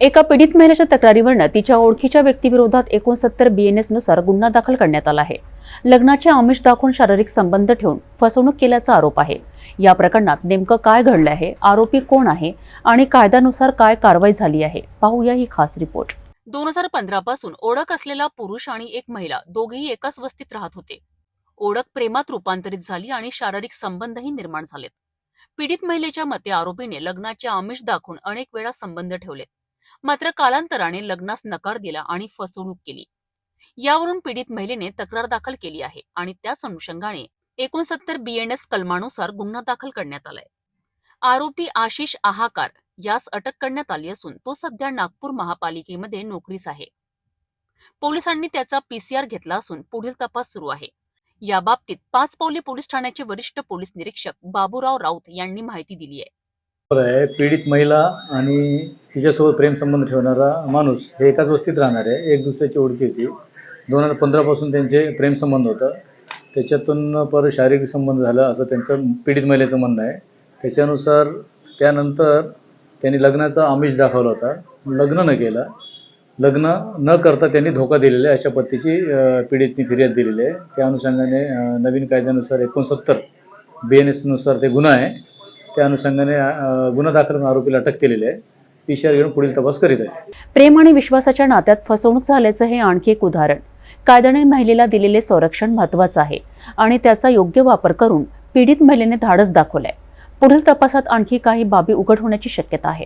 एका पीडित महिलेच्या तक्रारीवरनं तिच्या ओळखीच्या व्यक्तीविरोधात एकोणसत्तर बीएनएसनुसार गुन्हा दाखल करण्यात आला आहे. लग्नाचे आमिष दाखवून शारीरिक संबंध ठेवून फसवणूक केल्याचा आरोप आहे. या प्रकरणात नेमकं काय घडलं आहे आरोपी कोण आहे आणि कायद्यानुसार काय कारवाई झाली आहे पाहूया ही खास रिपोर्ट. दोन हजार पंधरा पासून ओळख असलेला पुरुष आणि एक महिला दोघेही एकाच वस्तीत राहत होते. ओळख प्रेमात रूपांतरित झाली आणि शारीरिक संबंधही निर्माण झालेत. पीडित महिलेच्या मते आरोपीने लग्नाचे आमिष दाखवून अनेक वेळा संबंध ठेवलेत. मात्र कालांतराने लग्नास नकार दिला आणि फसवणूक केली. यावरून पीडित महिलेने तक्रार दाखल केली आहे आणि त्याच अनुषंगाने एकोणसत्तर बीएनएस कलमानुसार गुन्हा दाखल करण्यात आलाय. आरोपी आशिष आहाकार यास अटक करण्यात आली असून तो सध्या नागपूर महापालिकेमध्ये नोकरीस आहे. पोलिसांनी त्याचा पीसीआर घेतला असून पुढील तपास सुरू आहे. या बाबतीत पोलीस ठाण्याचे वरिष्ठ पोलीस निरीक्षक बाबूराव राऊत यांनी माहिती दिली आहे. आहे. पीडित महिला आणि तिच्यासोबत प्रेमसंबंध ठेवणारा माणूस हे एकाच वस्तीत राहणार आहे. एक दुसऱ्याची ओळखी होती. दोन हजार पंधरापासून त्यांचे प्रेमसंबंध होतं. त्याच्यातून परत शारीरिक संबंध झाला असं त्यांचं पीडित महिलेचं म्हणणं आहे. त्याच्यानुसार त्यानंतर त्यांनी लग्नाचा आमिष दाखवला होता. लग्न न केलं. लग्न न करता त्यांनी धोका दिलेला आहे. अशा पद्धतीची पीडितनी फिर्याद दिलेली आहे. त्या अनुषंगाने नवीन कायद्यानुसार एकोणसत्तर बी एन एसनुसार ते गुन्हा आहे. त्या अनुषंगाने गुन्हा दाखल करून आरोपीला अटक केलेली आहे. घेऊन पुढील तपास करीत आहे. प्रेम आणि विश्वासाच्या नात्यात फसवणूक झाल्याचं हे आणखी एक उदाहरण. कायद्याने महिलेला दिलेले संरक्षण महत्वाचं आहे आणि त्याचा योग्य वापर करून पीडित महिलेने धाडस दाखवलाय. पुढील तपासात आणखी काही बाबी उघड होण्याची शक्यता आहे.